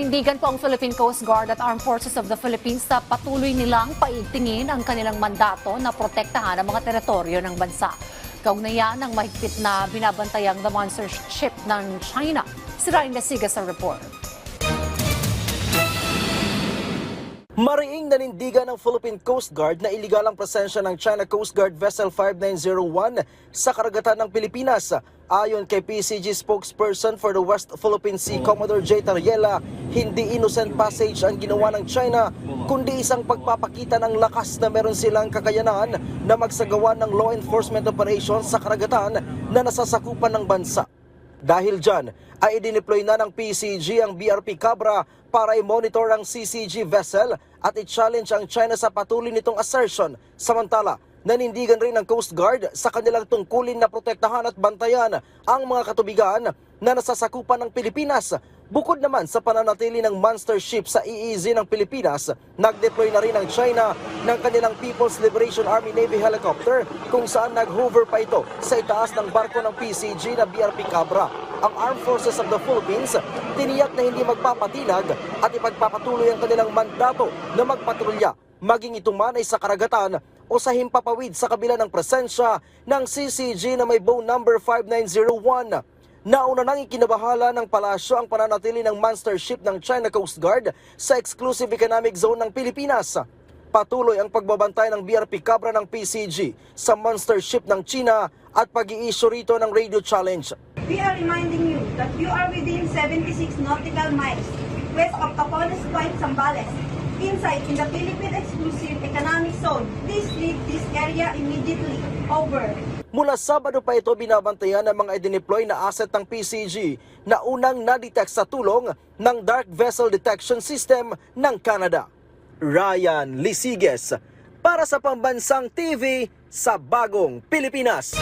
Nanindigan po ang Philippine Coast Guard at Armed Forces of the Philippines na patuloy nilang paigtingin ang kanilang mandato na protektahan ang mga teritoryo ng bansa. Kaugnayan ang mahigpit na binabantayang the monster ship ng China. Si Ryan Gasiga sa report. Mariing nanindigan ng Philippine Coast Guard na iligal ang presensya ng China Coast Guard Vessel 5901 sa karagatan ng Pilipinas. Ayon kay PCG spokesperson for the West Philippine Sea, Commodore J. Tariela, hindi innocent passage ang ginawa ng China, kundi isang pagpapakita ng lakas na meron silang kakayanan na magsagawa ng law enforcement operations sa karagatan na nasasakupan ng bansa. Dahil dyan, ay idineploy na ng PCG ang BRP Cabra para i-monitor ang CCG vessel at i-challenge ang China sa patuloy nitong assertion. Samantala, nanindigan rin ng Coast Guard sa kanilang tungkulin na protektahan at bantayan ang mga katubigan na nasasakupan ng Pilipinas. Bukod naman sa pananatili ng monster ship sa EEZ ng Pilipinas, nag-deploy na rin ang China ng kanilang People's Liberation Army Navy helicopter kung saan nag-hover pa ito sa itaas ng barko ng PCG na BRP Cabra. Ang Armed Forces of the Philippines tiniyak na hindi magpapatinag at ipagpapatuloy ang kanilang mandato na magpatrolya maging ito man ay sa karagatan o sa himpapawid sa kabila ng presensya ng CCG na may bow number 5901. Nauna nang ikinabahala ng palasyo ang pananatili ng monster ship ng China Coast Guard sa exclusive economic zone ng Pilipinas. Patuloy ang pagbabantay ng BRP Cabra ng PCG sa monster ship ng China at pag-i-issue rito ng radio challenge. We are reminding you that you are within 76 nautical miles west of Capones Point, Zambales, inside in the Philippine Exclusive Economic Zone. Please leave this area immediately. Over. Mula Sabado pa ito binabantayan ng mga idineploy na asset ng PCG na unang nadetect sa tulong ng Dark Vessel Detection System ng Canada. Ryan Lisiges para sa Pambansang TV sa Bagong Pilipinas.